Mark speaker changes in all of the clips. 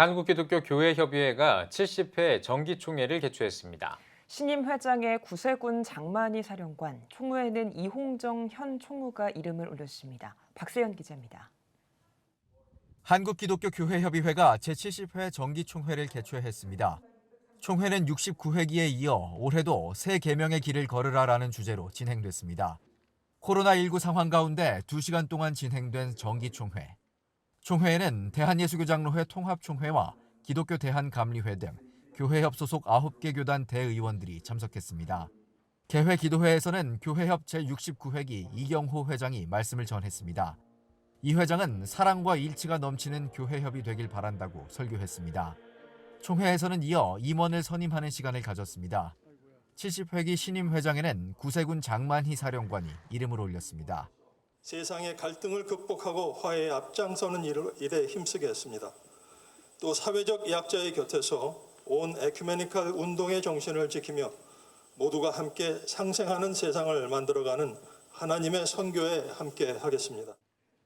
Speaker 1: 한국기독교 교회협의회가 70회 정기총회를 개최했습니다.
Speaker 2: 신임 회장의 구세군 장만희 사령관, 총무에는 이홍정 현 총무가 이름을 올렸습니다. 박세현 기자입니다.
Speaker 3: 한국기독교교회협의회가 제70회 정기총회를 개최했습니다. 총회는 69회기에 이어 올해도 새 개명의 길을 걸으라라는 주제로 진행됐습니다. 코로나19 상황 가운데 2시간 동안 진행된 정기총회. 총회에는 대한예수교장로회 통합총회와 기독교 대한감리회 등 교회협 소속 9개 교단 대의원들이 참석했습니다. 개회 기도회에서는 교회협 제69회기 이경호 회장이 말씀을 전했습니다. 이 회장은 사랑과 일치가 넘치는 교회협이 되길 바란다고 설교했습니다. 총회에서는 이어 임원을 선임하는 시간을 가졌습니다. 70회기 신임 회장에는 구세군 장만희 사령관이 이름을 올렸습니다.
Speaker 4: 세상의 갈등을 극복하고 화해에 앞장서는 일- 일에 힘쓰겠습니다. 또 사회적 약자의 곁에서 온 에큐메니칼 운동의 정신을 지키며 모두가 함께 상생하는 세상을 만들어가는 하나님의 선교에 함께 하겠습니다.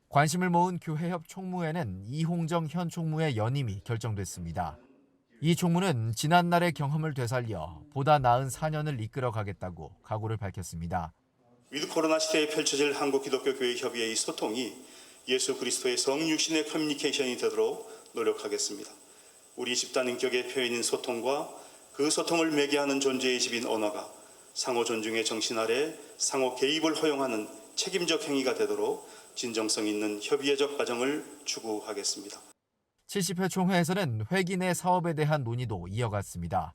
Speaker 3: 관심을 모은 교회협 총무회는 이홍정 현 총무의 연임이 결정됐습니다. 이 총무는 지난날의 경험을 되살려 보다 나은 4년을 이끌어 가겠다고 각오를 밝혔습니다.
Speaker 5: 위드 코로나 시대에 펼쳐질 한국 기독교 교회 협의회의 소통이 예수 그리스도의 성육신의 커뮤니케이션이 되도록 노력하겠습니다. 우리 집단 인격의 표현인 소통과 그 소통을 매개하는 존재의 집인 언어가 상호 존중의 정신 아래 상호 개입을 허용하는 책임적 행위가 되도록 진정성 있는 협의회적 과정을 추구하겠습니다.
Speaker 3: 70회 총회에서는 회기 내 사업에 대한 논의도 이어갔습니다.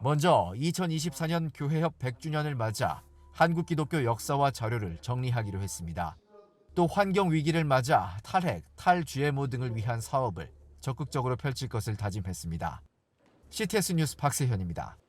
Speaker 3: 먼저 2024년 교회협 100주년을 맞아 한국 기독교 역사와 자료를 정리하기로 했습니다. 또 환경 위기를 맞아 탈핵, 탈GMO 등을 위한 사업을 적극적으로 펼칠 것을 다짐했습니다. CTS 뉴스 박세현입니다.